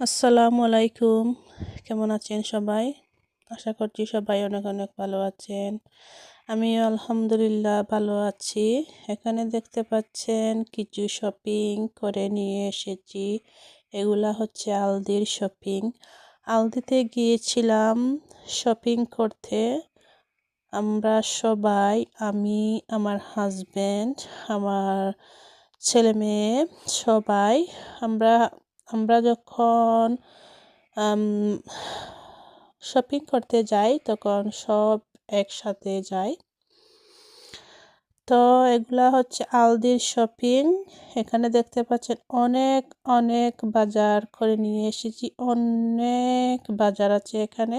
আসসালামু আলাইকুম। কেমন আছেন সবাই? আশা করছি সবাই অনেক অনেক ভালো আছেন। আমি আলহামদুলিল্লাহ ভালো আছি। এখানে দেখতে পাচ্ছেন কিছু শপিং করে নিয়ে এসেছি। এগুলা হচ্ছে আলদির শপিং আলদিতে গিয়েছিলাম শপিং করতে। আমরা সবাই, আমি, আমার হাজব্যান্ড আমার ছেলে মেয়ে সবাই আমরা আমরা যখন শপিং করতে যাই, তখন সব একসাথে যাই। তো এগুলা হচ্ছে আলদির শপিং এখানে দেখতে পাচ্ছেন অনেক অনেক বাজার করে নিয়ে এসেছি। অনেক বাজার আছে এখানে।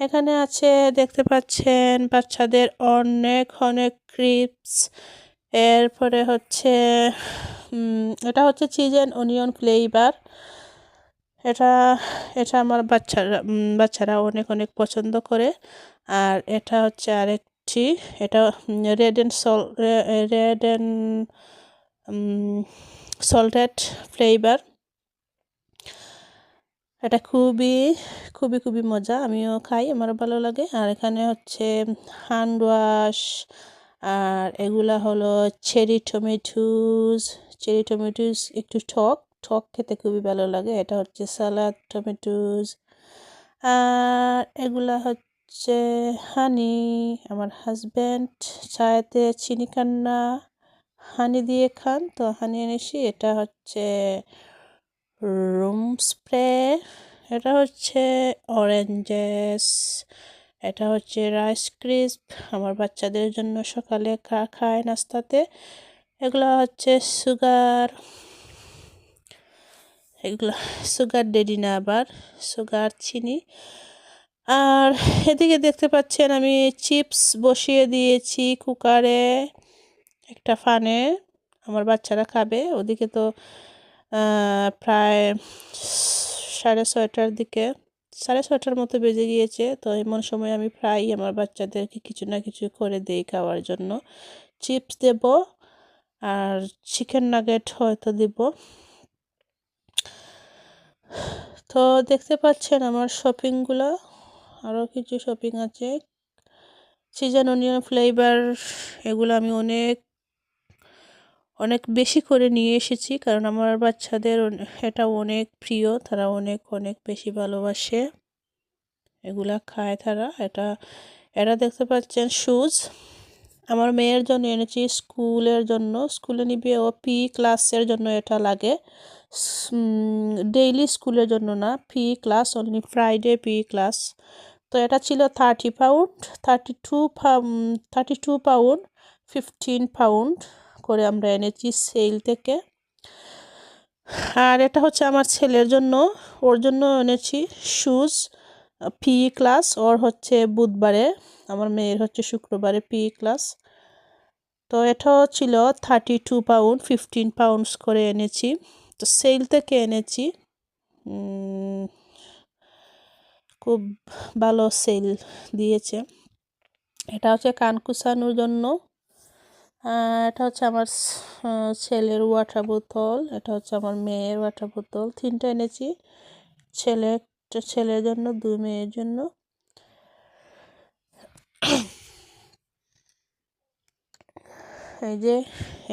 এখানে আছে দেখতে পাচ্ছেন বাচ্চাদের অনেক অনেক ক্রিপস এরপরে হচ্ছে এটা হচ্ছে চিজ অ্যান্ড অনিয়ন ফ্লেভার এটা এটা আমার বাচ্চারা বাচ্চারা অনেক অনেক পছন্দ করে। আর এটা হচ্ছে আরেকটি, এটা red and salt red and salted flavour এটা খুবই খুবই খুবই মজা, আমিও খাই, আমারও ভালো লাগে। আর এখানে হচ্ছে হ্যান্ড ওয়াশ আর এগুলা হলো চেরি টমেটোস চেরি টমেটোস একটু টক টক খেতে খুবই ভালো লাগে। এটা হচ্ছে সালাদ টমেটোস আর এগুলা হচ্ছে হানি আমার হাজব্যান্ড চায়েতে চিনি কান্না হানি দিয়ে খান। তো হানি এনেছি, এটা হচ্ছে রুম স্প্রে এটা হচ্ছে অরেঞ্জেস এটা হচ্ছে রাইস ক্রিস্প আমার বাচ্চাদের জন্য সকালে খায় নাস্তাতে। এগুলো হচ্ছে সুগার, এগুলো সুগার ডেডি না আবার, সুগার, চিনি। আর এদিকে দেখতে পাচ্ছেন আমি চিপস বসিয়ে দিয়েছি কুকারে, একটা ফানে, আমার বাচ্চারা খাবে। ওদিকে তো প্রায় সাড়ে ছয়টার দিকে, সাড়ে ছটার মতো বেজে গিয়েছে। তো এমন সময় আমি প্রায়ই আমার বাচ্চাদেরকে কিছু না কিছু করে দিই খাওয়ার জন্য। চিপস দেব আর চিকেন নাগেট হয়তো দিব। তো দেখতে পাচ্ছেন আমার শপিংগুলো আরও কিছু শপিং আছে। সিজন অনিয়ন ফ্লেভার এগুলো আমি অনেক অনেক বেশি করে নিয়ে এসেছি কারণ আমার বাচ্চাদের এটা অনেক প্রিয়। তারা অনেক অনেক বেশি ভালোবাসে। এগুলা খায় তারা। এটা এটা দেখতে পাচ্ছেন শুজ আমার মেয়ের জন্য এনেছি, স্কুলের জন্য। স্কুলে নিবে ও পি ক্লাসের জন্য এটা লাগে। ডেইলি স্কুলের জন্য না P class only Friday P class. তো এটা ছিল thirty pound thirty two thirty two pound fifteen pound করে আমরা এনেছি সেল থেকে। আর এটা হচ্ছে আমার ছেলের জন্য। ওর জন্য এনেছি শুজ পি ক্লাস ওর হচ্ছে বুধবারে, আমার মেয়ের হচ্ছে শুক্রবারে পি ক্লাস তো এটাও ছিল thirty two pound fifteen pounds করে এনেছি। তো সেল থেকে এনেছি। খুব ভালো সেল দিয়েছে। এটা হচ্ছে কান কানকুসানোর জন্য। এটা হচ্ছে আমার ছেলের ওয়াটার বোতল এটা হচ্ছে আমার মেয়ের ওয়াটার বোতল তিনটা এনেছি। ছেলে ছেলের জন্য, দুই মেয়ের জন্য। এই যে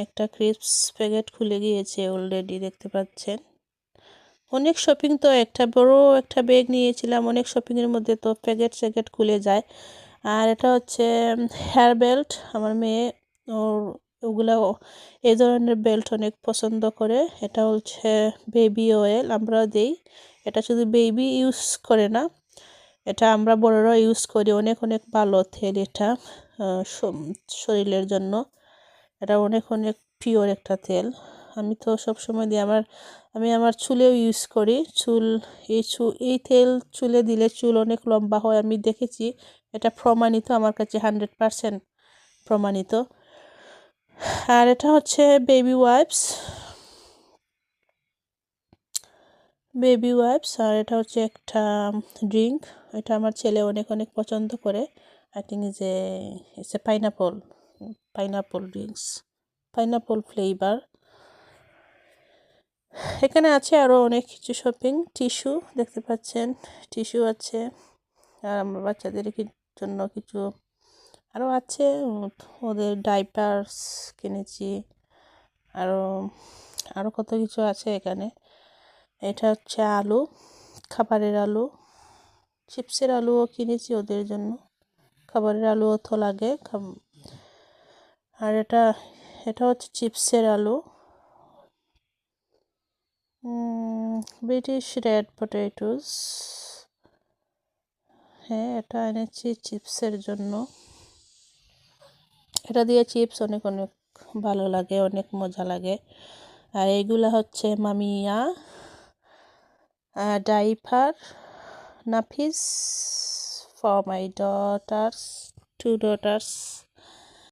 একটা ক্রিপস প্যাকেট খুলে গিয়েছে অলরেডি দেখতে পাচ্ছেন। অনেক শপিং তো, একটা বড় একটা ব্যাগ নিয়েছিলাম, অনেক শপিংয়ের মধ্যে তো প্যাকেট স্যাকেট খুলে যায়। আর এটা হচ্ছে হেয়ার বেল্ট আমার মেয়ে ওর, ওগুলা এই ধরনের বেল্ট অনেক পছন্দ করে। এটা হচ্ছে বেবি অয়েল আমরা দেই। এটা শুধু বেবি ইউজ করে না, এটা আমরা বড়রা ইউজ করি, অনেক অনেক ভালো তেল এটা শরীরের জন্য। এটা অনেক অনেক পিওর একটা তেল। আমি তো সব সময় দিই আমার, আমি আমার চুলেও ইউজ করি। চুল, এই চু, এই তেল চুলে দিলে চুল অনেক লম্বা হয়, আমি দেখেছি। এটা প্রমাণিত, আমার কাছে হান্ড্রেড পারসেন্ট প্রমাণিত। আর এটা হচ্ছে বেবি ওয়াইপস বেবি ওয়াইপস আর এটা হচ্ছে একটা ড্রিঙ্ক এটা আমার ছেলে অনেক অনেক পছন্দ করে। I think uh it's pineapple pineapple drinks pineapple flavour এখানে আছে আরও অনেক কিছু শপিং টিস্যু দেখতে পাচ্ছেন? টিস্যু আছে। আর আমার বাচ্চাদের জন্য কিছু আরও আছে। ওদের ডাইপার্স কিনেছি। আরও আরও কত কিছু আছে এখানে। এটা হচ্ছে আলু, খাবারের আলু, চিপসের আলুও কিনেছি ওদের জন্য। খাবারের আলুও তো লাগে আর এটা এটা হচ্ছে চিপসের আলু। British red potatoes. হ্যাঁ এটা এনেছি চিপসের জন্য। এটা দিয়ে চিপস অনেক অনেক ভালো লাগে, অনেক মজা লাগে। আর এইগুলা হচ্ছে মামিয়া। diaper nappies for my daughters two daughters.